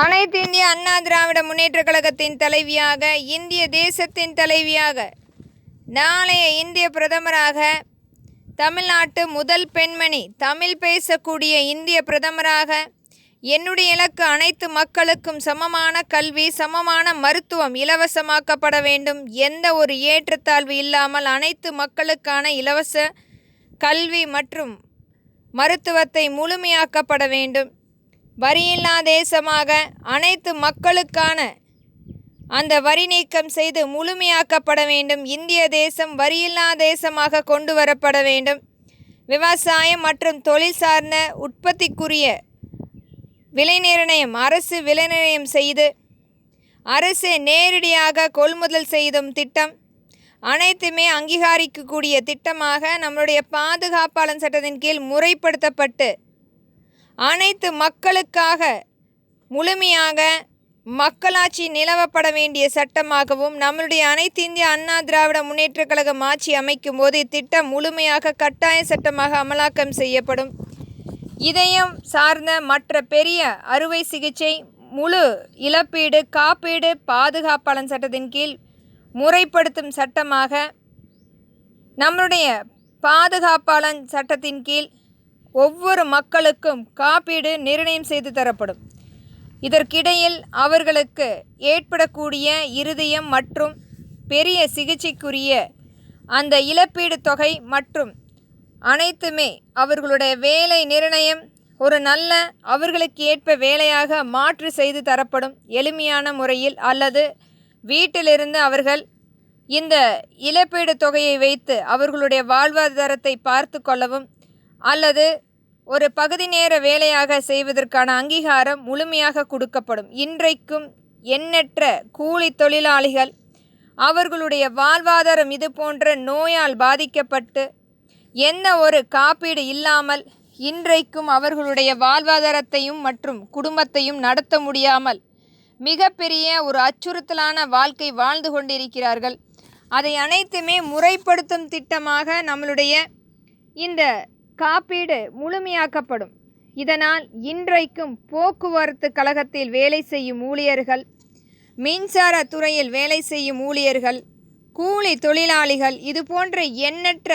அனைத்து இந்திய அண்ணா திராவிட முன்னேற்ற கழகத்தின் தலைவியாக இந்திய தேசத்தின் தலைவியாக நாளைய இந்திய பிரதமராக தமிழ்நாட்டு முதல் பெண்மணி தமிழ் பேசக்கூடிய இந்திய பிரதமராக என்னுடைய இலக்கு அனைத்து மக்களுக்கும் சமமான கல்வி சமமான மருத்துவம் இலவசமாக்கப்பட வேண்டும். எந்த ஒரு ஏற்றத்தாழ்வு இல்லாமல் அனைத்து மக்களுக்கான இலவச கல்வி மற்றும் மருத்துவத்தை முழுமையாக்கப்பட வேண்டும். வரியில்லா தேசமாக அனைத்து மக்களுக்கான அந்த வரி நீக்கம் செய்து முழுமையாக்கப்பட வேண்டும். இந்திய தேசம் வரியில்லா தேசமாக கொண்டு வரப்பட வேண்டும். விவசாயம் மற்றும் தொழில் சார்ந்த உற்பத்திக்குரிய விலை நிர்ணயம் அரசு விலை நிர்ணயம் செய்து அரசு நேரடியாக கொள்முதல் செய்தும் திட்டம் அனைத்துமே அங்கீகரிக்கக்கூடிய திட்டமாக நம்மளுடைய பாதுகாப்பாளன் சட்டத்தின் கீழ் முறைப்படுத்தப்பட்டு அனைத்து மக்களுக்காக முழுமையாக மக்களாட்சி நிலவப்பட வேண்டிய சட்டமாகவும் நம்மளுடைய அனைத்து இந்திய அண்ணா திராவிட முன்னேற்றக் கழகம் ஆட்சி அமைக்கும் போது இத்திட்டம் முழுமையாக கட்டாய சட்டமாக அமலாக்கம் செய்யப்படும். இதயம் சார்ந்த மற்ற பெரிய அறுவை சிகிச்சை முழு இழப்பீடு காப்பீடு பாதுகாப்பாளன் சட்டத்தின் கீழ் முறைப்படுத்தும் சட்டமாக நம்மளுடைய பாதுகாப்பாளன் சட்டத்தின் கீழ் ஒவ்வொரு மக்களுக்கும் காப்பீடு நிர்ணயம் செய்து தரப்படும். இதற்கிடையில் அவர்களுக்கு ஏற்படக்கூடிய இருதயம் மற்றும் பெரிய சிகிச்சைக்குரிய அந்த இழப்பீடு தொகை மற்றும் அனைத்துமே அவர்களுடைய வேலை நிர்ணயம் ஒரு நல்ல அவர்களுக்கு ஏற்ப வேலையாக மாற்று செய்து தரப்படும் எளிமையான முறையில் அல்லது வீட்டிலிருந்து அவர்கள் இந்த இழப்பீடு தொகையை வைத்து அவர்களுடைய வாழ்வாதாரத்தை பார்த்து கொள்ளவும் அல்லது ஒரு பகுதி நேர வேலையாக செய்வதற்கான அங்கீகாரம் முழுமையாக கொடுக்கப்படும். இன்றைக்கும் எண்ணற்ற கூலி தொழிலாளிகள் அவர்களுடைய வாழ்வாதாரம் இது போன்ற நோயால் பாதிக்கப்பட்டு எந்த ஒரு காப்பீடு இல்லாமல் இன்றைக்கும் அவர்களுடைய வாழ்வாதாரத்தையும் மற்றும் குடும்பத்தையும் நடத்த முடியாமல் மிகப்பெரிய ஒரு அச்சுறுத்தலான வாழ்க்கை வாழ்ந்து கொண்டிருக்கிறார்கள். அதை அனைத்துமே முறைப்படுத்தும் திட்டமாக நம்மளுடைய இந்த காப்பீடு முழுமையாக்கப்படும். இதனால் இன்றைக்கும் போக்குவரத்து கழகத்தில் வேலை செய்யும் ஊழியர்கள் மின்சார துறையில் வேலை செய்யும் ஊழியர்கள் கூலி தொழிலாளிகள் இது போன்ற எண்ணற்ற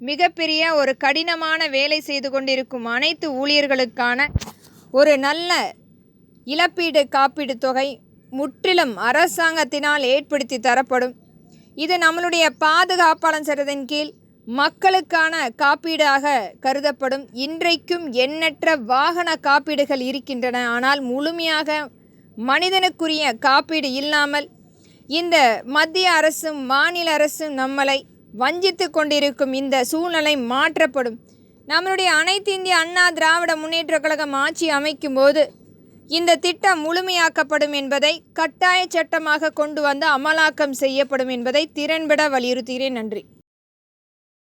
மிகப்பெரிய ஒரு கடினமான வேலை செய்து கொண்டிருக்கும் அனைத்து ஊழியர்களுக்கான ஒரு நல்ல இழப்பீடு காப்பீடு தொகை முற்றிலும் அரசாங்கத்தினால் ஏற்படுத்தி தரப்படும். இது நம்மளுடைய பாதுகாப்பாளன் சட்டத்தின் கீழ் மக்களுக்கான காப்பீடாக கருதப்படும் இன்றைக்கும் எண்ணற்ற வாகன காப்பீடுகள் இருக்கின்றன. ஆனால் முழுமையாக மனிதனுக்குரிய காப்பீடு இல்லாமல் இந்த மத்திய அரசும் மாநில அரசும் நம்மளை வஞ்சித்து கொண்டிருக்கும் இந்த சூழ்நிலை மாற்றப்படும். நம்மளுடைய அனைத்து இந்திய அண்ணா திராவிட முன்னேற்றக் கழகம் ஆட்சி அமைக்கும் போது இந்த திட்டம் முழுமையாக்கப்படும் என்பதை கட்டாய சட்டமாக கொண்டு வந்து அமலாக்கம் செய்யப்படும் என்பதை திறன்பட வலியுறுத்துகிறேன். நன்றி.